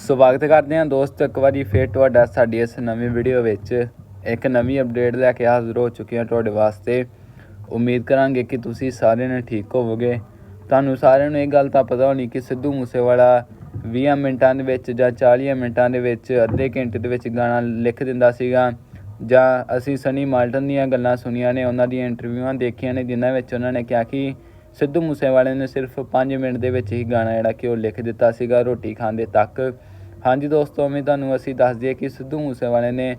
ਸਵਾਗਤ ਕਰਦੇ ਹਾਂ ਦੋਸਤ, ਇੱਕ ਵਾਰੀ ਫੇਰ ਤੁਹਾਡਾ ਸਾਡੀ ਇਸ ਨਵੀਂ ਵੀਡੀਓ ਵਿੱਚ। ਇੱਕ ਨਵੀਂ ਅਪਡੇਟ ਲੈ ਕੇ ਹਾਜ਼ਰ ਹੋ ਚੁੱਕੇ ਹਾਂ ਤੁਹਾਡੇ ਵਾਸਤੇ। ਉਮੀਦ ਕਰਾਂਗੇ ਕਿ ਤੁਸੀਂ ਸਾਰਿਆਂ ਨੇ ਠੀਕ ਹੋਵੋਗੇ। ਤੁਹਾਨੂੰ ਸਾਰਿਆਂ ਨੂੰ ਇਹ ਗੱਲ ਤਾਂ ਪਤਾ ਹੋਣੀ ਕਿ ਸਿੱਧੂ ਮੂਸੇਵਾਲਾ 20 ਮਿੰਟਾਂ ਦੇ ਵਿੱਚ ਜਾਂ 40 ਮਿੰਟਾਂ ਦੇ ਵਿੱਚ ਅੱਧੇ ਘੰਟੇ ਦੇ ਵਿੱਚ ਗਾਣਾ ਲਿਖ ਦਿੰਦਾ ਸੀਗਾ। ਜਾਂ ਅਸੀਂ ਸਨੀ ਮਾਲਟਨ ਦੀਆਂ ਗੱਲਾਂ ਸੁਣੀਆਂ ਨੇ, ਉਹਨਾਂ ਦੀਆਂ ਇੰਟਰਵਿਊਆਂ ਦੇਖੀਆਂ ਨੇ, ਜਿਨ੍ਹਾਂ ਵਿੱਚ ਉਹਨਾਂ ਨੇ ਕਿਹਾ ਕਿ ਸਿੱਧੂ ਮੂਸੇਵਾਲੇ ਨੇ ਸਿਰਫ 5 ਮਿੰਟ ਦੇ ਵਿੱਚ ਹੀ ਗਾਣਾ ਜਿਹੜਾ ਕਿ ਉਹ ਲਿਖ ਦਿੱਤਾ ਸੀਗਾ ਰੋਟੀ ਖਾਂਦੇ ਤੱਕ। ਹਾਂਜੀ ਦੋਸਤੋ ਮੈਂ ਤੁਹਾਨੂੰ ਅਸੀਂ ਦੱਸ ਦਈਏ ਕਿ ਸਿੱਧੂ ਮੂਸੇਵਾਲੇ ਨੇ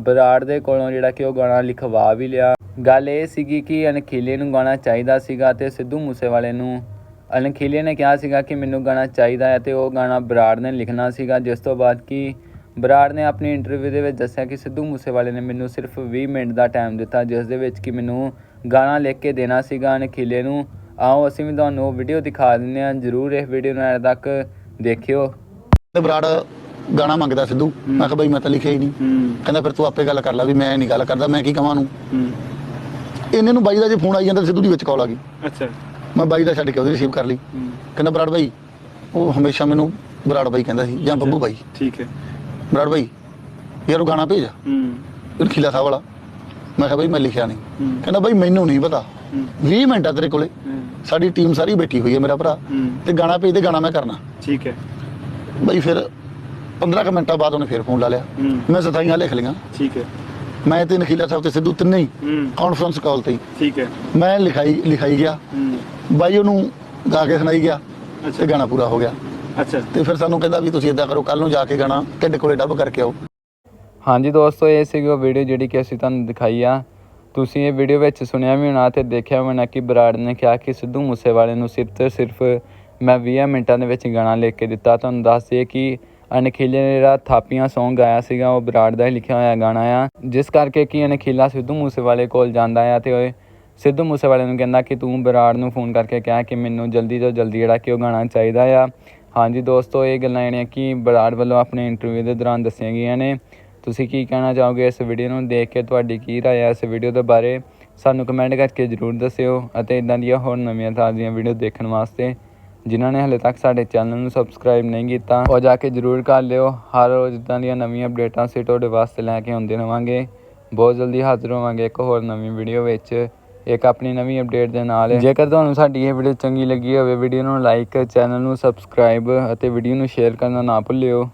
ਬਰਾੜ ਦੇ ਕੋਲੋਂ ਜਿਹੜਾ ਕਿ ਉਹ ਗਾਣਾ ਲਿਖਵਾ ਵੀ ਲਿਆ। ਗੱਲ ਇਹ ਸੀਗੀ ਕਿ ਅਣਖੀਲੇ ਨੂੰ ਗਾਣਾ ਚਾਹੀਦਾ ਸੀਗਾ ਤੇ ਸਿੱਧੂ ਮੂਸੇਵਾਲੇ ਨੂੰ ਅਣਖੀਲੇ ਨੇ ਕਿਹਾ ਸੀਗਾ ਕਿ ਮੈਨੂੰ ਗਾਣਾ ਚਾਹੀਦਾ ਹੈ ਤੇ ਉਹ ਗਾਣਾ ਬਰਾੜ ਨੇ ਲਿਖਣਾ ਸੀਗਾ। ਜਿਸ ਤੋਂ ਬਾਅਦ ਕਿ ਬਰਾੜ ਨੇ ਆਪਣੀ ਇੰਟਰਵਿਊ ਦੇ ਵਿੱਚ ਦੱਸਿਆ ਕਿ ਸਿੱਧੂ ਮੂਸੇਵਾਲੇ ਨੇ ਮੈਨੂੰ ਸਿਰਫ 20 ਮਿੰਟ ਦਾ ਟਾਈਮ ਦਿੱਤਾ, ਜਿਸ ਦੇ ਵਿੱਚ ਕਿ ਮੈਨੂੰ ਗਾਣਾ ਲਿਖ ਕੇ ਦੇਣਾ ਸੀਗਾ ਅਣਖੀਲੇ ਨੂੰ। ਆਓ, ਅਸੀਂ ਵੀ ਤੁਹਾਨੂੰ ਉਹ ਵੀਡੀਓ ਦਿਖਾ ਦਿੰਦੇ ਹਾਂ। ਜਰੂਰ ਇਸ ਵੀਡੀਓ ਨੂੰ ਐਡ ਤੱਕ ਦੇਖਿਓ। ਤੇ ਬਰਾੜ ਗਾਣਾ ਮੰਗਦਾ ਸਿੱਧੂ। ਮੈਂ ਕਿਹਾ ਬਈ ਮੈਂ ਤਾਂ ਲਿਖਿਆ ਹੀ ਨਹੀਂ। ਕਹਿੰਦਾ ਫਿਰ ਤੂੰ ਆਪੇ ਗੱਲ ਕਰ ਲੈ ਵੀ ਮੈਂ ਨਹੀਂ ਗੱਲ ਕਰਦਾ ਮੈਂ ਕੀ ਕਹਾਂ ਨੂੰ? ਇਹਨੇ ਨੂੰ ਬਾਈ ਦਾ ਜੇ ਫੋਨ ਆਈ ਜਾਂਦਾ ਸਿੱਧੂ ਦੀ ਵਿੱਚ ਕਾਲ ਆ ਗਈ। ਅੱਛਾ। ਮੈਂ ਬਾਈ ਦਾ ਛੱਡ ਕੇ ਉਹਦੀ ਰਿਸੀਵ ਕਰ ਲਈ। ਕਹਿੰਦਾ ਬਰਾੜ ਬਾਈ ਉਹ ਹਮੇਸ਼ਾ ਮੈਨੂੰ ਬਰਾੜ ਬਾਈ ਕਹਿੰਦਾ ਸੀ ਜਾਂ ਬੱਬੂ ਬਾਈ। ਠੀਕ ਹੈ। ਬਰਾੜ ਬਾਈ ਯਾਰ ਉਹ ਗਾਣਾ ਭੇਜ। ਹੂੰ। ਖੀਲਾ ਸਾਹਿਬ ਵਾਲਾ। ਮੈਂ ਕਿਹਾ ਬਈ ਮੈਂ ਲਿਖਿਆ ਨਹੀਂ। ਕਹਿੰਦਾ ਬਾਈ ਮੈਨੂੰ ਨਹੀਂ ਪਤਾ। ਹੂੰ। 20 ਮਿੰਟ ਆ ਤੇਰੇ ਕੋਲੇ। ਸਾਡੀ ਟੀਮ ਸਾਰੀ ਬੈਠੀ ਹੋਈ ਹੈ ਮੇਰਾ ਭਰਾ। ਤੇ ਗਾਣਾ ਭੇਜ ਦੇ ਗਾਣਾ ਮੈਂ ਕਰਨਾ। ਠੀਕ ਹੈ। ਬਾਈ ਫਿਰ 15 ਕੁ ਮਿੰਟਾਂ ਬਾਅਦ ਉਹਨੇ ਫਿਰ ਫੋਨ ਲਾ ਲਿਆ। ਮੈਂ ਸਤਾਈਆਂ ਲਿਖ ਲਈਆਂ। ਠੀਕ ਹੈ। ਮੈਂ ਤੇ ਨਖੀਲਾ ਸਾਹਿਬ ਤੇ ਸਿੱਧੂ ਤਿੰਨੇ ਹੀ ਕਾਨਫਰੰਸ ਕਾਲ ਤੇ। ਠੀਕ ਹੈ। ਮੈਂ ਲਿਖਾਈ ਲਿਖਾਈ ਗਿਆ। ਬਾਈ ਉਹਨੂੰ ਗਾ ਕੇ ਸੁਣਾਈ ਗਿਆ ਤੇ ਗਾਣਾ ਪੂਰਾ ਹੋ ਗਿਆ। ਅੱਛਾ। ਤੇ ਫਿਰ ਸਾਨੂੰ ਕਹਿੰਦਾ ਵੀ ਤੁਸੀਂ ਇਦਾਂ ਕਰੋ ਕੱਲ ਨੂੰ ਜਾ ਕੇ ਗਾਣਾ ਢਿੱਡ ਕੋਲੇ ਡੱਬ ਕਰਕੇ ਆਓ। ਹਾਂਜੀ ਦੋਸਤੋ ਇਹ ਸੀਗੀ ਉਹ ਵੀਡੀਓ ਜਿਹੜੀ ਕਿ ਅਸੀਂ ਤੁਹਾਨੂੰ ਦਿਖਾਈ ਆ। ਤੁਸੀਂ ਇਹ ਵੀਡੀਓ ਵਿੱਚ ਸੁਣਿਆ ਵੀ ਹੋਣਾ ਤੇ ਦੇਖਿਆ ਵੀ ਹੋਣਾ ਕਿ ਬਰਾੜ ਨੇ ਕਿਹਾ ਕਿ ਸਿੱਧੂ ਮੂਸੇਵਾਲੇ ਨੂੰ ਸਿਰਫ ਤੇ ਸਿਰਫ ਮੈਂ 20 ਮਿੰਟਾਂ ਦੇ ਵਿੱਚ ਗਾਣਾ ਲਿਖ ਕੇ ਦਿੱਤਾ। ਤੁਹਾਨੂੰ ਦੱਸ ਦਈਏ ਕਿ ਅਣਖੀਲੇ ਨੇ ਜਿਹੜਾ ਥਾਪੀਆਂ Song ਗਾਇਆ ਸੀਗਾ, ਉਹ ਬਰਾੜ ਦਾ ਹੀ ਲਿਖਿਆ ਹੋਇਆ ਗਾਣਾ ਆ। ਜਿਸ ਕਰਕੇ ਕਿ ਅਣਖੀਲਾ ਸਿੱਧੂ ਮੂਸੇਵਾਲੇ ਕੋਲ ਜਾਂਦਾ ਆ ਤੇ ਉਹ ਸਿੱਧੂ ਮੂਸੇਵਾਲੇ ਨੂੰ ਕਹਿੰਦਾ ਕਿ ਤੂੰ ਬਰਾੜ ਨੂੰ ਫੋਨ ਕਰਕੇ ਕਹਿ ਕਿ ਮੈਨੂੰ ਜਲਦੀ ਤੋਂ ਜਲਦੀ ਜਿਹੜਾ ਕਿ ਉਹ ਗਾਣਾ ਚਾਹੀਦਾ ਆ। ਹਾਂਜੀ ਦੋਸਤੋ, ਇਹ ਗੱਲਾਂ ਜਿਹੜੀਆਂ ਕਿ ਬਰਾੜ ਵੱਲੋਂ ਆਪਣੇ ਇੰਟਰਵਿਊ ਦੇ ਦੌਰਾਨ ਦੱਸੀਆਂ ਗਈਆਂ ਨੇ। ਤੁਸੀਂ ਕੀ ਕਹਿਣਾ ਚਾਹੋਗੇ ਇਸ ਵੀਡੀਓ ਨੂੰ? ਦੇਖ ਕੇ ਤੁਹਾਡੀ ਕੀ ਰਾਏ ਹੈ ਇਸ ਵੀਡੀਓ ਦੇ ਬਾਰੇ? ਸਾਨੂੰ ਕਮੈਂਟ ਕਰਕੇ ਜਰੂਰ ਦੱਸਿਓ ਅਤੇ ਇਦਾਂ ਦੀਆਂ ਹੋਰ ਨਵੀਆਂ ਤਾਜ਼ੀਆਂ ਵੀਡੀਓ ਦੇਖਣ ਵਾਸਤੇ ਜਿਨ੍ਹਾਂ ਨੇ ਹਲੇ ਤੱਕ ਸਾਡੇ ਚੈਨਲ ਨੂੰ ਸਬਸਕ੍ਰਾਈਬ ਨਹੀਂ ਕੀਤਾ, ਉਹ ਜਾ ਕੇ ਜਰੂਰ ਕਰ ਲਿਓ। ਹਰ ਰੋਜ਼ ਇਦਾਂ ਦੀਆਂ ਨਵੀਆਂ ਅਪਡੇਟਾਂ ਅਸੀਂ ਤੁਹਾਡੇ ਵਾਸਤੇ ਲੈ ਕੇ ਆਉਂਦੇ ਰਵਾਂਗੇ। ਬਹੁਤ ਜਲਦੀ ਹਾਜ਼ਰ ਹੋਵਾਂਗੇ ਇੱਕ ਹੋਰ ਨਵੀਂ ਵੀਡੀਓ ਵਿੱਚ। ਇੱਕ ਆਪਣੀ ਨਵੀਂ ਅਪਡੇਟ ਦੇ ਨਾਲ। ਜੇਕਰ ਤੁਹਾਨੂੰ ਸਾਡੀ ਇਹ ਵੀਡੀਓ ਚੰਗੀ ਲੱਗੀ ਹੋਵੇ ਵੀਡੀਓ ਨੂੰ ਲਾਈਕ ਚੈਨਲ ਨੂੰ ਸਬਸਕ੍ਰਾਈਬ ਅਤੇ ਵੀਡੀਓ ਨੂੰ ਸ਼ੇਅਰ ਕਰਨਾ ਨਾ ਭੁੱਲਿਓ।